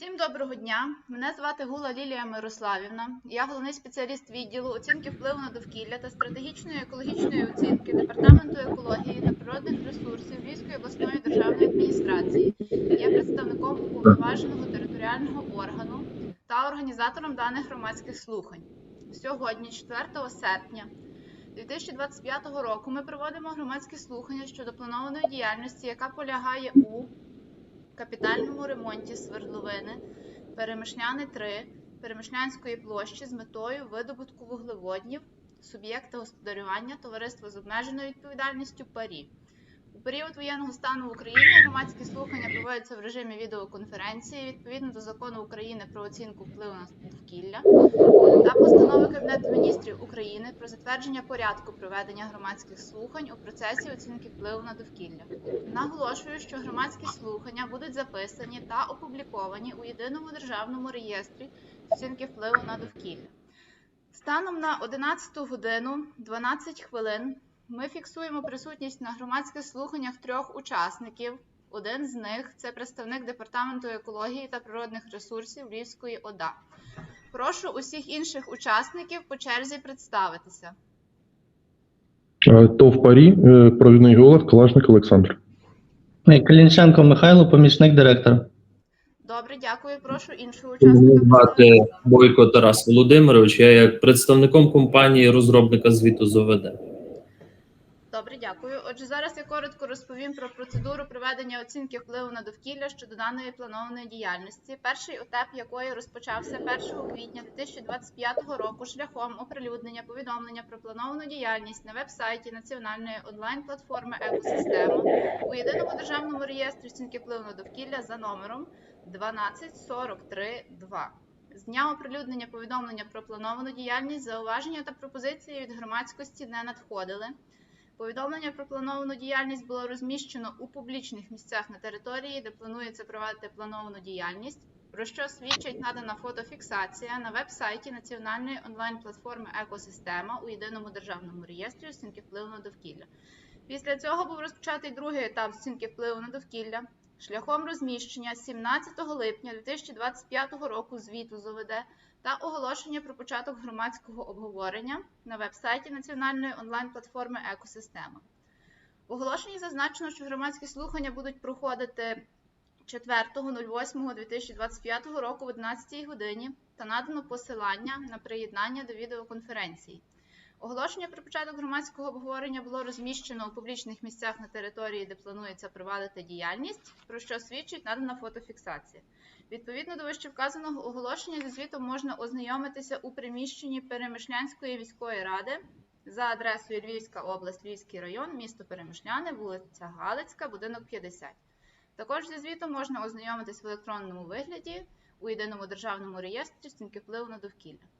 Всім доброго дня. Мене звати Гула Лілія Мирославівна. Я головний спеціаліст відділу оцінки впливу на довкілля та стратегічної екологічної оцінки Департаменту екології та природних ресурсів Львівської обласної державної адміністрації. Є представником уповноваженого територіального органу та організатором даних громадських слухань. Сьогодні, 4 серпня 2025 року, ми проводимо громадські слухання щодо планованої діяльності, яка полягає у капітальному ремонті свердловини Перемишляни 3 Перемишлянської площі з метою видобутку вуглеводнів суб'єкта господарювання товариства з обмеженою відповідальністю ПАРІ. У період воєнного стану в Україні громадські слухання проводяться в режимі відеоконференції відповідно до закону України про оцінку впливу на довкілля та постанови Кабінету міністрів України про затвердження порядку проведення громадських слухань у процесі оцінки впливу на довкілля. Наголошую, що громадські слухання будуть записані та опубліковані у єдиному державному реєстрі оцінки впливу на довкілля. Станом на 11 годину 12 хвилин ми фіксуємо присутність на громадських слуханнях трьох учасників. Один з них це представник департаменту екології та природних ресурсів Львівської ОДА. Прошу усіх інших учасників по черзі представитися. Е, ТОВ Парі, е, провідний геолог Калашник Олександр. Калінченко Михайло, помічник директора. Добре, дякую. Прошу іншого учасника. звати. Бойко Тарас Володимирович. Я як представником компанії розробника звіту з ОВД. Добре, дякую. Отже, зараз я коротко розповім про процедуру проведення оцінки впливу на довкілля щодо даної планованої діяльності, перший етап якої розпочався 1 квітня 2025 року шляхом оприлюднення повідомлення про плановану діяльність на веб-сайті національної онлайн-платформи Екосистема у єдиному державному реєстрі оцінки впливу на довкілля за номером 12432. З дня оприлюднення повідомлення про плановану діяльність зауваження та пропозиції від громадськості не надходили. Повідомлення про плановану діяльність було розміщено у публічних місцях на території, де планується провадити плановану діяльність, про що свідчить надана фотофіксація на веб-сайті національної онлайн-платформи Екосистема у єдиному державному реєстрі оцінки впливу на довкілля. Після цього був розпочатий другий етап оцінки впливу на довкілля шляхом розміщення 17 липня 2025 року звіту з ОВД та оголошення про початок громадського обговорення на веб-сайті національної онлайн-платформи Екосистема. В оголошенні зазначено, що громадські слухання будуть проходити 4.08.2025 року в 11 годині та надано посилання на приєднання до відеоконференції. Оголошення про початок громадського обговорення було розміщено у публічних місцях на території, де планується провадити діяльність, про що свідчить надана фотофіксація. Відповідно до вищевказаного оголошення зі звітом можна ознайомитися у приміщенні Перемишлянської міської ради за адресою Львівська область, Львівський район, місто Перемишляне, вулиця Галицька, будинок 50. Також зі звітом можна ознайомитись в електронному вигляді у єдиному державному реєстрі оцінки впливу на довкілля.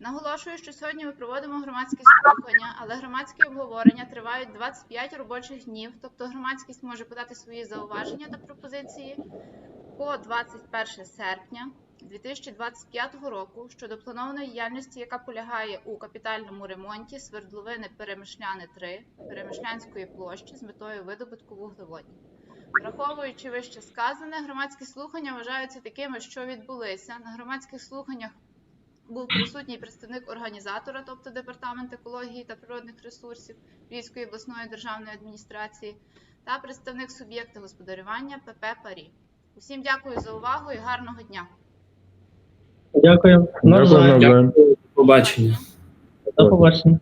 Наголошую, що сьогодні ми проводимо громадські слухання, але громадські обговорення тривають 25 робочих днів, тобто громадськість може подати свої зауваження та пропозиції по 21 серпня 2025 року щодо планованої діяльності, яка полягає у капітальному ремонті свердловини Перемишляни 3 Перемишлянської площі з метою видобутку вуглеводнів. Враховуючи вище сказане, громадські слухання вважаються такими, що відбулися на громадських слуханнях був присутній представник організатора, тобто департамент екології та природних ресурсів Львівської обласної державної адміністрації, та представник суб'єкта господарювання ПП Парі. Усім дякую за увагу і гарного дня. Дякую. Дякую, Дякую. Дякую. До Побачення. До побачення.